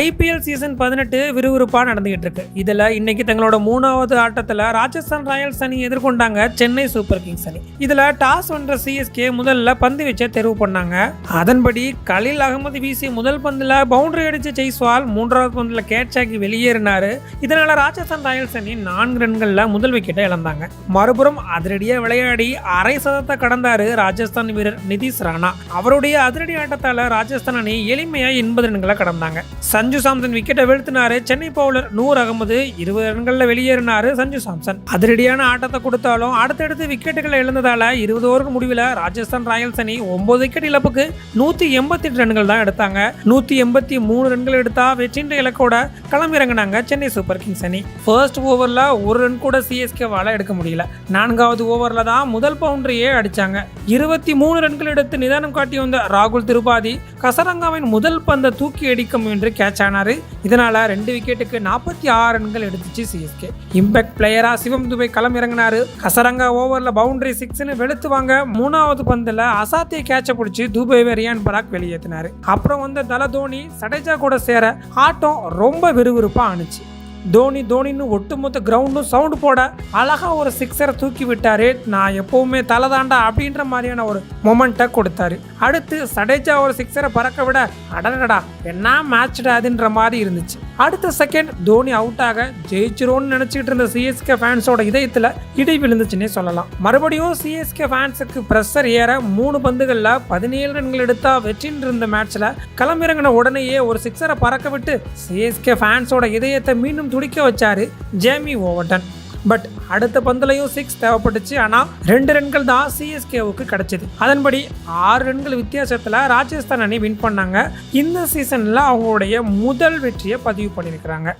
IPL season பதினெட்டு விறுவிறுப்பாக நடந்துகிட்டு இருக்கு. இதில் இன்னைக்கு தங்களோட மூணாவது ஆட்டத்தில் ராஜஸ்தான் ராயல்ஸ் அணி எதிர்கொண்டாங்க சென்னை சூப்பர் கிங்ஸ் அணி. இதில் டாஸ் வென்ற சிஎஸ்கே முதல்ல பந்து வீச்சை தெரிவு பண்ணாங்க. அதன்படி கலில் அகமது வீசி முதல் பந்தில் பவுண்டரி அடிச்ச ஜெய்ஸ்வால் மூன்றாவது பந்தில் கேட்சாக்கி வெளியேறினார். இதனால் ராஜஸ்தான் ராயல்ஸ் அணி நான்கு ரன்களில் முதல் விக்கெட்டை இழந்தாங்க. மறுபுறம் அதிரடியாக விளையாடி அரை சதத்தை கடந்தாரு ராஜஸ்தான் வீரர் நிதிஷ் ராணா. அவருடைய அதிரடி ஆட்டத்தால் ராஜஸ்தான் அணி எளிமையாக எண்பது ரன்களை கடந்தாங்க. சஞ்சு சாம்சன் விக்கெட்டை வீழ்த்தினாரு. சென்னை பவுலர் நூர் அகமது இருபது ரன்களில் வெளியேறினாரு சஞ்சு சாம்சன். அதிரடியான ஆட்டத்தை கொடுத்தாலும் அடுத்தடுத்து விக்கெட்டுகளை இழந்ததால இருபது ஓவருக்கு முடிவில் ராஜஸ்தான் ராயல்ஸ் அணி ஒன்பது விக்கெட் இழப்புக்கு நூற்றி எண்பத்தி எட்டு ரன்கள் தான் எடுத்தாங்க. நூற்றி எண்பத்தி மூணு ரன்கள் எடுத்தா வெற்றின்ற இலக்கோட களமிறங்கினாங்க சென்னை சூப்பர் கிங்ஸ் அணி. ஃபர்ஸ்ட் ஓவரில் ஒரு ரன் கூட சிஎஸ்கேவால் எடுக்க முடியல. நான்காவது ஓவரில் தான் முதல் பவுண்டரியே அடிச்சாங்க. இருபத்தி மூணு ரன்கள் எடுத்து நிதானம் காட்டி வந்த ராகுல் திருபாதி கசரங்காவின் முதல் பந்தை தூக்கி அடிக்க முயன்று கேட்ச் ஆனாரு. இதனால ரெண்டு விக்கெட்டுக்கு நாற்பத்தி ஆறு ரன்கள் எடுத்துச்சு சிஎஸ்கே இம்பாக்ட் பிளேயரா சிவம் துபை களம் இறங்கினாரு. கசரங்கா ஓவரில் பவுண்டரி சிக்ஸ்னு வெளுத்து வாங்க மூணாவது பந்தில் அசாத்திய கேட்சை பிடிச்சி துபை ரியான் பராக் வெளியேற்றினார் அப்புறம் வந்த தல தோனி சடேஜா கூட சேர ஆட்டம் ரொம்ப விறுவிறுப்பாக ஆணுச்சு. தோனி தோனின்னு ஒட்டுமொத்த கிரவுண்டும் சவுண்டு போட அழகாக ஒரு சிக்ஸரை தூக்கி விட்டாரு. நான் எப்பவுமே தலை தாண்டா அப்படின்ற மாதிரியான ஒரு மொமெண்ட்டை கொடுத்தாரு. அடுத்து சடேஜா ஒரு சிக்ஸரை பறக்க விட அடடடா என்ன மேட்ச்டா அதுன்ற மாதிரி இருந்துச்சு. அடுத்த செகண்ட் தோனி அவுட் ஆக ஜெயிச்சிரோன்னு நினைச்சிட்டு இருந்த சிஎஸ்கே ஃபேன்ஸோட இதயத்தில் இடி விழுந்துச்சுன்னே சொல்லலாம். மறுபடியும் சிஎஸ்கே ஃபேன்ஸுக்கு ப்ரெஷர் ஏற மூணு பந்துகளில் பதினேழு ரன்கள் எடுத்தா வெற்றின்னு இருந்த மேட்ச்சில் களமிறங்கின உடனேயே ஒரு சிக்ஸரை பறக்க விட்டு சிஎஸ்கே ஃபேன்ஸோட இதயத்தை மீண்டும் துடிக்க வச்சாரு ஜேமி ஓவர்டன். பட் அடுத்த பந்துலையும் சிக்ஸ் தேவைப்பட்டுச்சு. ஆனால் ரெண்டு ரன்கள் தான் சிஎஸ்கேவுக்கு கிடைச்சது. அதன்படி ஆறு ரன்கள் வித்தியாசத்தில் ராஜஸ்தான் அணி வின் பண்ணாங்க. இந்த சீசனில் அவங்களுடைய முதல் வெற்றியை பதிவு பண்ணியிருக்கிறாங்க.